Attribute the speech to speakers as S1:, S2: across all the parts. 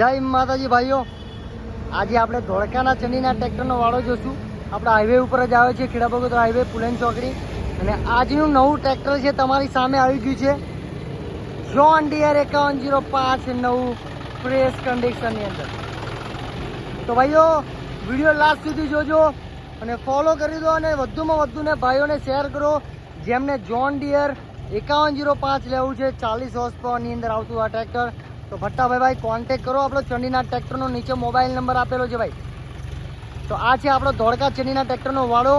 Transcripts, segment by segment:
S1: જય માતાજી ભાઈઓ. આજે આપણે ધોળકાના ચંડીના ટ્રેક્ટરનો વાળો જોશું. આપણે હાઈવે ઉપર જ આવે છે ખેડા બગોદરા હાઈવે પુલેન ચોકડી. અને આજનું નવું ટ્રેક્ટર છે તમારી સામે આવી ગયું છે. જોન ડિયર એકાવન જીરો પાંચ નવું ફ્રેશ કન્ડિશનની અંદર. તો ભાઈઓ, વીડિયો લાસ્ટ સુધી જોજો અને ફોલો કરી દો અને વધુમાં વધુને ભાઈઓને શેર કરો. જેમને જોન ડિયર એકાવન જીરો પાંચ લેવું છે, ચાલીસ હોર્સ પાવરની અંદર આવતું આ ટ્રેક્ટર. તો ભટ્ટાભાઈ ભાઈ કોન્ટેક કરો આપણો ચંડીના ટ્રેક્ટરનો નીચે મોબાઈલ નંબર આપેલો છે ભાઈ. તો આ છે આપણો ધોળકા ચંડીના ટ્રેક્ટરનો વાળો.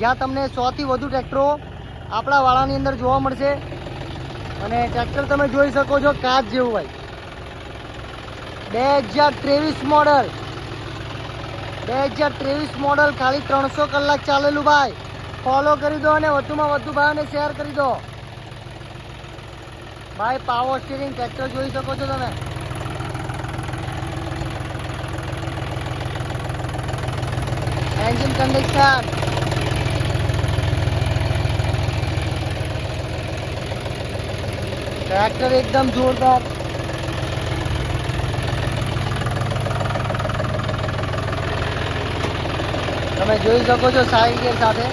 S1: જ્યાં તમને સોથી વધુ ટ્રેક્ટરો આપણા વાળાની અંદર જોવા મળશે. અને ટ્રેક્ટર તમે જોઈ શકો છો કાચ જેવું ભાઈ. બે હજાર ત્રેવીસ મોડલ બે હજાર ત્રેવીસ મોડલ ખાલી ત્રણસો કલાક ચાલેલું ભાઈ. ફોલો કરી દો અને વધુમાં વધુ ભાઈને શેર કરી દો. ભાઈ પાવર સ્ટીરિંગ ટ્રેક્ટર જોઈ શકો છો તમે એન્જિન કન્ડિશન ટ્રેક્ટર એકદમ જોરદાર તમે જોઈ શકો છો સાઈડ ગેર સાથે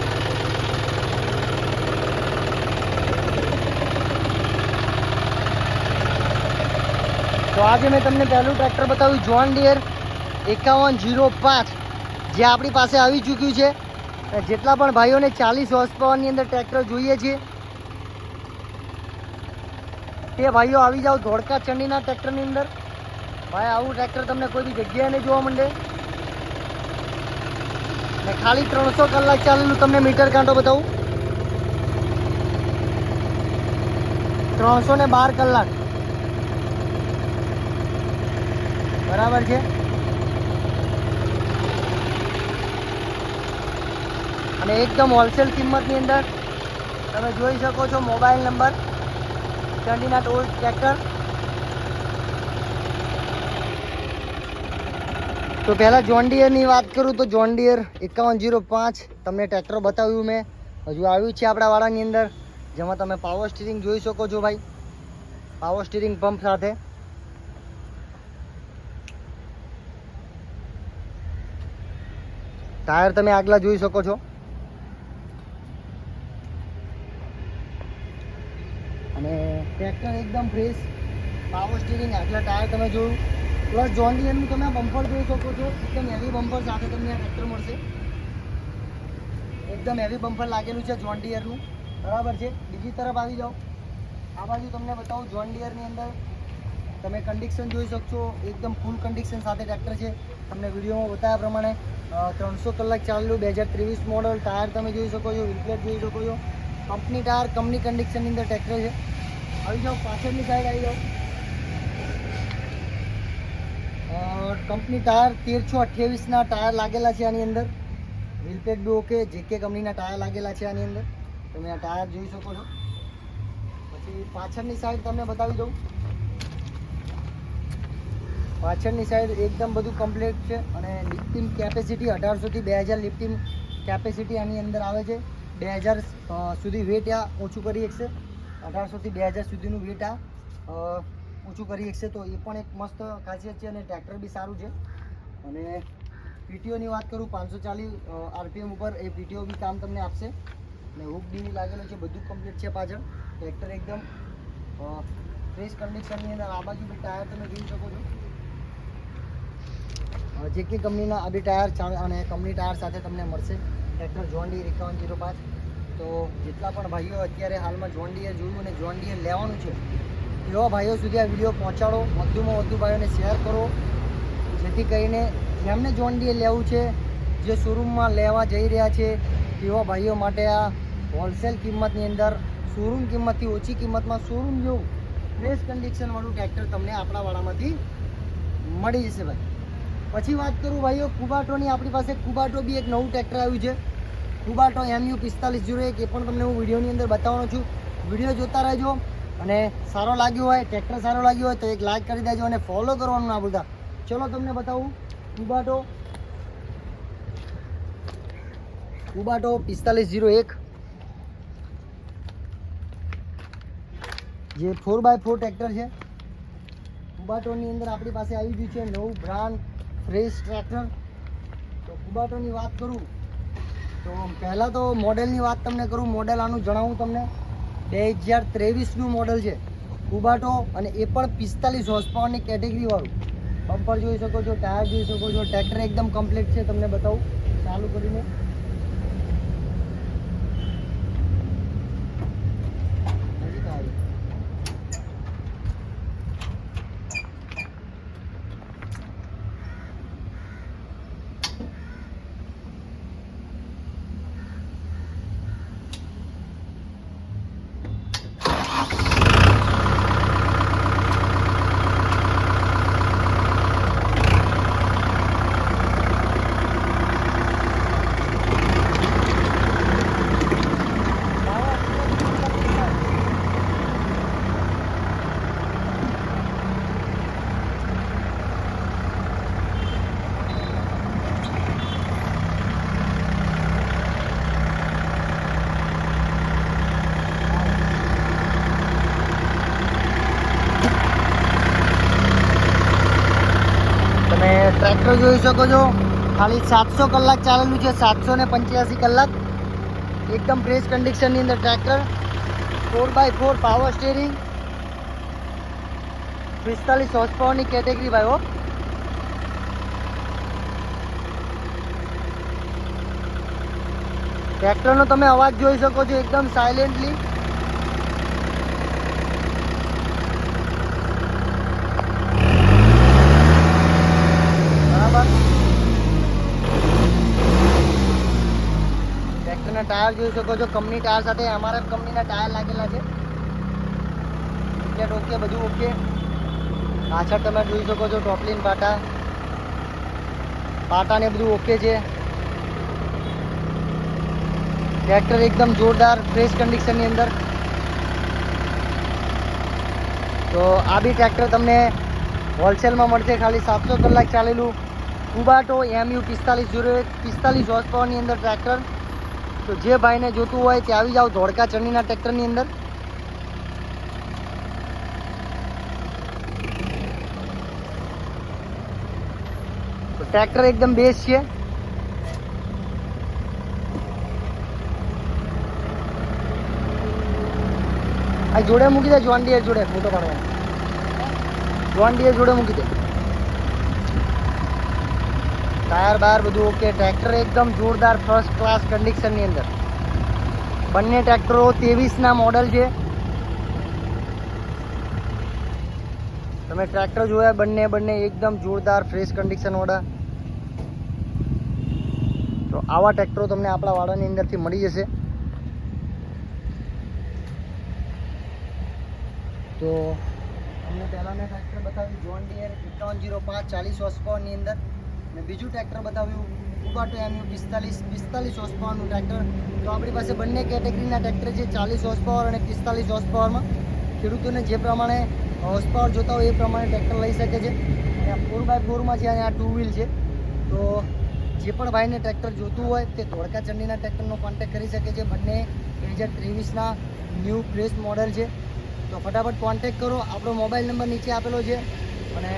S1: તો આજે મેં તમને પહેલું ટ્રેક્ટર બતાવ્યું જોન ડિયર એકાવન જીરો પાંચ, જે આપણી પાસે આવી ચૂક્યું છે. જેટલા પણ ભાઈઓને ચાલીસ હોર્સ પાવરની અંદર ટ્રેક્ટર જોઈએ છે, તે ભાઈઓ આવી જાઓ ધોળકા ચંડીના ટ્રેક્ટરની અંદર. ભાઈ, આવું ટ્રેક્ટર તમને કોઈ બી જગ્યાએ નહીં જોવા માંડે. ને ખાલી ત્રણસો કલાક ચાલેલું તમને મીટર કાંટો બતાવું. ત્રણસો ને બાર કલાક. બરાબર છે? અને એકદમ હોલસેલ કિંમતની અંદર તમે જોઈ શકો છો મોબાઈલ નંબર ચંડીના ટોલ ટ્રેક્ટર તો પહેલાં જોન્ડિયરની વાત કરું તો જોન્ડિયર એકાવન જીરો પાંચ, તમને ટ્રેક્ટર બતાવ્યું મેં. હજુ આવ્યું છે આપણા વાળાની અંદર, જેમાં તમે પાવર સ્ટીરિંગ જોઈ શકો છો ભાઈ. પાવર સ્ટીરિંગ પંપ સાથે. ટાયર તમે આગલા જોઈ શકો છો. અને ટ્રેક્ટર એકદમ ફ્રેશ પાવર સ્ટીરિંગ આગલા ટાયર તમે જોયું. પ્લસ જોન તમે આ બમ્પર જોઈ શકો છો. એકદમ હેવી બમ્પર સાથે તમને આ ટ્રેક્ટર મળશે. એકદમ હેવી બમ્પર લાગેલું છે જોન ડિયરનું બરાબર છે? બીજી તરફ આવી જાઓ. આ બાજુ તમને બતાવું જોન ડિયરની અંદર. તમે કન્ડિશન જોઈ શકશો. એકદમ ફૂલ કન્ડિશન સાથે ટ્રેક્ટર છે. તમને વિડીયોમાં બતાવ્યા પ્રમાણે. ત્રણસો કલાક ચાલેલું બે હજાર ત્રેવીસ મોડલ ટાયર તમે જોઈ શકો છો વિલપ્લેટ જોઈ શકો છો. કંપની ટાયર કંપની કન્ડિશનની અંદર ટ્રેક્ટર છે. આવી જાઓ, પાછળની સાઈડ આવી જાઓ. કંપની ટાયર તેરસો અઠ્યાવીસના ટાયર લાગેલા છે આની અંદર. વિલપેટ બી ઓકે જેકે કંપનીના ટાયર લાગેલા છે આની અંદર. તમે આ ટાયર જોઈ શકો છો. પછી પાછળની સાઈડ તમને બતાવી દઉં. પાછળની સાઈડ એકદમ બધું કમ્પ્લીટ છે અને લિફ્ટિંગ કેપેસિટી અઢારસોથી બે હજાર લિફ્ટિંગ કેપેસિટી આની અંદર આવે છે. બે હજાર સુધી વેટ આ ઓછું કરી શકશે. અઢારસોથી બે હજાર સુધીનું વેટ આ ઓછું કરી શકશે. તો એ પણ એક મસ્ત ખાસિયત છે અને ટ્રેક્ટર બી સારું છે. અને પીટીઓની વાત કરું, પાંચસો ચાલીસ આરપીએમ ઉપર એ પીટીઓ બી કામ તમને આપશે. અને હુક બી લાગેલો છે, બધું કમ્પ્લીટ છે પાછળ. ટ્રેક્ટર એકદમ ફ્રેશ કન્ડિશનની અંદર, આ બાજુ બી ટાયર તમે જોઈ શકો છો. જે કે કંપનીના આ બી ટાયર અને કંપની ટાયર સાથે તમને મળશે. ટ્રેક્ટર જોન ડી એકાવન જીરો પાંચ. તો જેટલા પણ ભાઈઓ અત્યારે હાલમાં જોન્ડીએ જોયું અને જોન ડીએ લેવાનું છે, એવા ભાઈઓ સુધી આ વીડિયો પહોંચાડો. વધુમાં વધુ ભાઈઓને શેર કરો. જેથી કરીને જેમને જોન્ડીએ લેવું છે, જે શોરૂમમાં લેવા જઈ રહ્યા છે, એવા ભાઈઓ માટે આ હોલસેલ કિંમતની અંદર શોરૂમ કિંમતથી ઓછી કિંમતમાં શોરૂમ જેવું ફ્રેશ કન્ડિશનવાળું ટ્રેક્ટર તમને આપણા વાળામાંથી મળી જશે ભાઈ. પછી વાત કરું ભાઈઓ, કુબાટોની આપણી પાસે કુબાટો બી એક નવું ટ્રેક્ટર આવ્યું છે. કુબાટો એમયુ પિસ્તાલીસ જીરો એક, એ પણ તમને હું વિડીયોની અંદર બતાવવાનો છું. વીડિયો જોતા રહેજો અને સારો લાગ્યો હોય ટ્રેક્ટર સારો લાગ્યો હોય તો એક લાઈક કરી દેજો અને ફોલો કરવાનું ના ભૂલતા. ચલો તમને બતાવું, કુબાટો. કુબાટો પિસ્તાલીસ જીરો એક. જે ફોર બાય ફોર ટ્રેક્ટર છે. કુબાટોની અંદર આપણી પાસે આવી ગયું છે નવું બ્રાન્ડ ફ્રેશ ટ્રેક્ટર. તો કુબાટોની વાત કરું, તો પહેલાં તો મોડેલની વાત તમને કરું, મોડેલ આનું જણાવું તમને. બે હજાર ત્રેવીસનું મોડેલ છે. કુબાટો અને એ પણ પિસ્તાલીસ હોર્સ પાવરની કેટેગરીવાળું બમ્પર જોઈ શકો છો ટાયર જોઈ શકો છો ટ્રેક્ટર એકદમ કમ્પ્લીટ છે, તમને બતાવું. ચાલુ કરીને નજીક આવ્યું. તમે ટ્રેક્ટર જોઈ શકો છો. ખાલી સાતસો કલાક ચાલેલું છે, સાતસો ને પંચ્યાસી કલાક. એકદમ ફ્રેશ કન્ડિશનની અંદર tractor. Four by four power steering પિસ્તાલીસ હોર્સ પાવરની કેટેગરી ભાઈઓ ટ્રેક્ટરનો તમે અવાજ જોઈ શકો છો એકદમ સાયલેન્ટલી બરાબર ટ્રેક્ટરના ટાયર જોઈ શકો છો. કંપની ટાયર સાથે અમારા કંપનીના ટાયર લાગેલા છે. ટિકેટ ઓકે બધું ઓકે પાછળ તમે જોઈ શકો છો ટોપલીન પાટા. પાટા ને બધું ઓકે છે. ટ્રેક્ટર એકદમ જોરદાર ફ્રેશ કન્ડિશનની અંદર. તો આ બી ટ્રેક્ટર તમને હોલસેલમાં મળશે. ખાલી સાતસો કલાક ચાલેલું. કુબાટો એમયુ પિસ્તાલીસ જીરો એક પિસ્તાલીસ હોર્સ પાવરની અંદર ટ્રેક્ટર તો જે ભાઈને જોતું હોય તે આવી જાઓ ધોળકા ચરણીના ટ્રેક્ટરની અંદર. ટ્રેક્ટર એકદમ બેસ્ટ છે. આ જોડે મૂકી દે જોન ડીયર જોડે ફોટો પાડવા જોન ડીયર જોડે મૂકી દે. ટાયર બાયર બધું ઓકે ટ્રેક્ટર એકદમ જોરદાર ફર્સ્ટ ક્લાસ કન્ડિશનની અંદર. બંને ટ્રેક્ટરો ત્રેવીસના મોડલ છે. તમે ટ્રેક્ટર જોયા બંને બંને એકદમ જોરદાર ફ્રેશ કન્ડિશનવાળા તો આવા ટ્રેક્ટરો તમને આપણા વાડાની અંદરથી મળી જશે. તો અમને પહેલાંના ટ્રેક્ટર બતાવ્યું જોન ડીયર એકાવન જીરો પાંચ ચાલીસ વસ્કોની અંદર. અને બીજું ટ્રેક્ટર બતાવ્યું. કુબાટો એમનું પિસ્તાલીસ પિસ્તાલીસ હોર્સ પાવરનું ટ્રેક્ટર. તો આપણી પાસે બંને કેટેગરીના ટ્રેક્ટર છે, ચાલીસ હોર્સ પાવર અને પિસ્તાલીસ હોર્સ પાવરમાં ખેડૂતોને જે પ્રમાણે હોર્સ પાવર જોતા હોય એ પ્રમાણે ટ્રેક્ટર લઈ શકે છે. આ ફોર બાય ફોરમાં છે અને આ ટુ વ્હીલ છે. તો જે પણ ભાઈને ટ્રેક્ટર જોતું હોય તે ધોળકા ચંડીના ટ્રેક્ટરનો કોન્ટેક્ટ કરી શકે છે. બંને બે હજાર ત્રેવીસના ન્યૂ ફ્રેશ મોડલ છે. તો ફટાફટ કોન્ટેક કરો. આપણો મોબાઈલ નંબર નીચે આપેલો છે. અને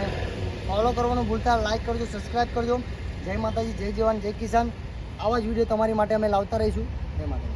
S1: ફોલો કરવાનું ભૂલતા લાઈક કરજો સબસ્ક્રાઈબ કરજો. જય માતાજી, જય જવાન, જય કિસાન. આવા જ વીડિયો તમારી માટે અમે લાવતા રહીશું. જય માતાજી.